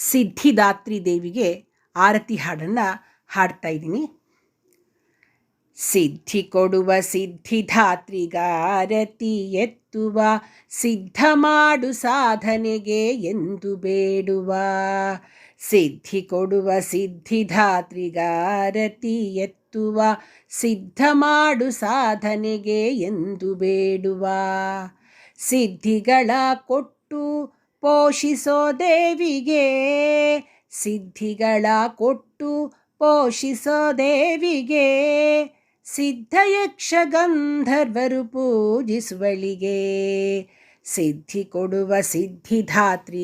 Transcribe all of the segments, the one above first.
ಸಿದ್ಧಿದಾತ್ರಿ ದೇವಿಗೆ ಆರತಿ ಹಾಡನ್ನು ಹಾಡ್ತಾ ಇದ್ದೀನಿ. ಸಿದ್ಧಿ ಕೊಡುವ ಸಿದ್ಧಿಧಾತ್ರಿಗಾರತಿ ಎತ್ತುವ, ಸಿದ್ಧ ಮಾಡು ಸಾಧನೆಗೆ ಎಂದು ಬೇಡುವ. ಸಿದ್ಧಿ ಕೊಡುವ ಸಿದ್ಧಿಧಾತ್ರಿಗಾರತಿ ಎತ್ತುವ, ಸಿದ್ಧ ಮಾಡು ಸಾಧನೆಗೆ ಎಂದು ಬೇಡುವ. ಸಿದ್ಧಿಗಳ ಕೊಟ್ಟು ಪೋಷಿಸೋ ದೇವಿಗೆ ಸಿದ್ಧಿಗಳ ಕೊಟ್ಟು ಪೋಷಿಸೋ ದೇವಿಗೆ ಸಿದ್ಧಯಕ್ಷ ಗಂಧರ್ವರು ಪೂಜಿಸುವಳಿಗೆ ಸಿದ್ಧಿ ಕೊಡುವ ಸಿದ್ಧಿಧಾತ್ರಿಗಾರತಿ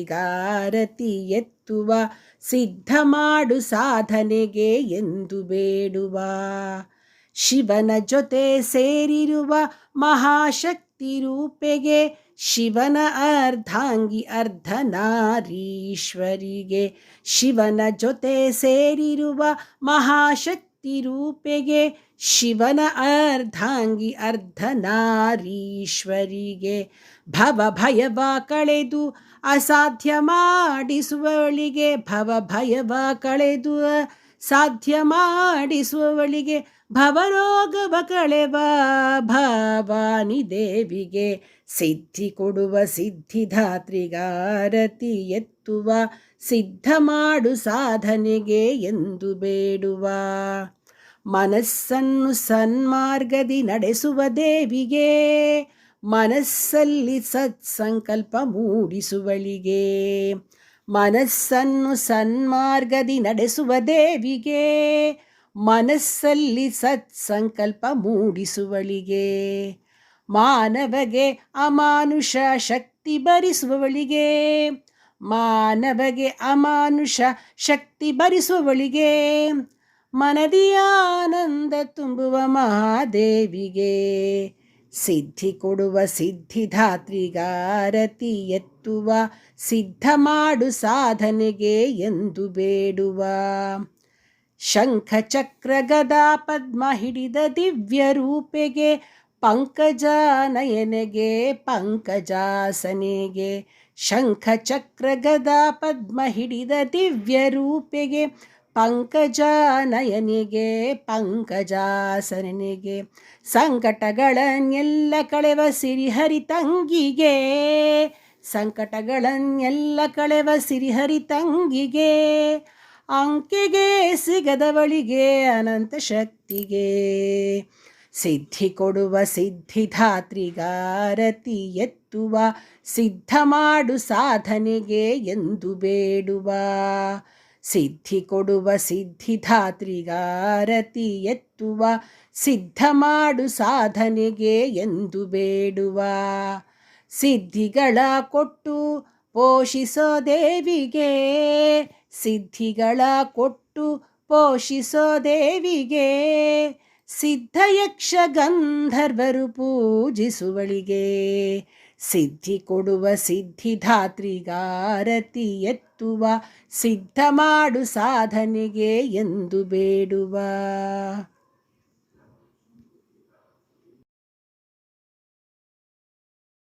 ಎತ್ತುವ ಸಿದ್ಧ ಮಾಡು ಸಾಧನೆಗೆ ಎಂದು ಬೇಡುವ ಶಿವನ ಜೊತೆ ಸೇರಿರುವ ಮಹಾಶಕ್ತಿ ರೂಪೆಗೆ ಶಿವನ ಅರ್ಧಾಂಗಿ ಅರ್ಧನಾರೀಶ್ವರಿಗೆ ಶಿವನ ಜೊತೆ ಸೇರಿರುವ ಮಹಾಶಕ್ತಿ ರೂಪೆಗೆ ಶಿವನ ಅರ್ಧಾಂಗಿ ಅರ್ಧನಾರೀಶ್ವರಿಗೆ ಭವ ಭಯವ ಕಳೆದು ಅಸಾಧ್ಯ ಮಾಡಿಸುವವಳಿಗೆ ಭವ ಭಯವ ಕಳೆದು ಸಾಧ್ಯ ಮಾಡಿಸುವವಳಿಗೆ ಭವರೋಗವ ಕಳೆವ ಭವಾನಿ ದೇವಿಗೆ ಸಿದ್ಧಿ ಕೊಡುವ ಸಿದ್ಧಿಧಾತ್ರಿಗಾರತಿ ಎತ್ತುವ ಸಿದ್ಧ ಮಾಡು ಸಾಧನೆಗೆ ಎಂದು ಬೇಡುವ. ಮನಸ್ಸನ್ನು ಸನ್ಮಾರ್ಗದಿ ನಡೆಸುವ ದೇವಿಗೆ ಮನಸ್ಸಲ್ಲಿ ಸತ್ಸಂಕಲ್ಪ ಮೂಡಿಸುವಳಿಗೆ. ಮನಸ್ಸನ್ನು ಸನ್ಮಾರ್ಗದಿ ನಡೆಸುವ ದೇವಿಗೆ ಮನಸ್ಸಲ್ಲಿ ಸತ್ಸಂಕಲ್ಪ ಮೂಡಿಸುವಳಿಗೆ, ಮಾನವಗೆ ಅಮಾನುಷ ಶಕ್ತಿ ಭರಿಸುವವಳಿಗೆ ಮಾನವಗೆ ಅಮಾನುಷ ಶಕ್ತಿ ಭರಿಸುವವಳಿಗೆ ಮನದಿ ಆನಂದ ತುಂಬುವ ಮಹಾದೇವಿಗೆ, ಸಿದ್ಧಿ ಕೊಡುವ ಸಿದ್ಧಿಧಾತ್ರಿಗಾರತಿ ಎತ್ತುವ, ಸಿದ್ಧ ಮಾಡು ಸಾಧನೆಗೆ ಎಂದು ಬೇಡುವ. ಶಂಖ ಚಕ್ರ ಗದಾ ಪದ್ಮ ಹಿಡಿದ ದಿವ್ಯ ರೂಪೆಗೆ ಪಂಕಜ ನಯನೆಗೆ ಪಂಕಜಾಸನೆಗೆ ಶಂಖ ಚಕ್ರ ಗದಾ ಪದ್ಮ ಹಿಡಿದ ದಿವ್ಯ ರೂಪೆಗೆ ಪಂಕಜ ನಯನಿಗೆ ಪಂಕಜಾಸನಿಗೆ, ಸಂಕಟಗಳನ್ನೆಲ್ಲ ಕಳೆವ ಸಿರಿಹರಿ ತಂಗಿಗೆ, ಸಂಕಟಗಳನ್ನೆಲ್ಲ ಕಳೆವ ಸಿರಿಹರಿ ತಂಗಿಗೆ ಅಂಕೆಗೆ ಸಿಗದವಳಿಗೆ ಅನಂತ ಶಕ್ತಿಗೆ ಸಿದ್ಧಿ ಕೊಡುವ ಸಿದ್ಧಿಧಾತ್ರಿಗಾರತಿ ಎತ್ತುವ, ಸಿದ್ಧ ಮಾಡು ಸಾಧನೆಗೆ ಎಂದು ಬೇಡುವ, ಸಿದ್ಧಿ ಕೊಡುವ ಸಿದ್ಧಿಧಾತ್ರಿಗಾರತಿ ಎತ್ತುವ, ಸಿದ್ಧ ಮಾಡು ಸಾಧನೆಗೆ ಎಂದು ಬೇಡುವ, ಸಿದ್ಧಿಗಳ ಕೊಟ್ಟು ಪೋಷಿಸೋ ದೇವಿಗೆ ಸಿದ್ಧಿಗಳ ಕೊಟ್ಟು ಪೋಷಿಸೋ ದೇವಿಗೆ ಸಿದ್ಧಯಕ್ಷ ಗಂಧರ್ವರು ಪೂಜಿಸುವಳಿಗೆ. ಸಿದ್ಧಿ ಕೊಡುವ ಸಿದ್ಧಿಧಾತ್ರಿಗಾರತಿ ಎತ್ತುವ, ಸಿದ್ಧ ಮಾಡು ಸಾಧನೆಗೆ ಎಂದು ಬೇಡುವ.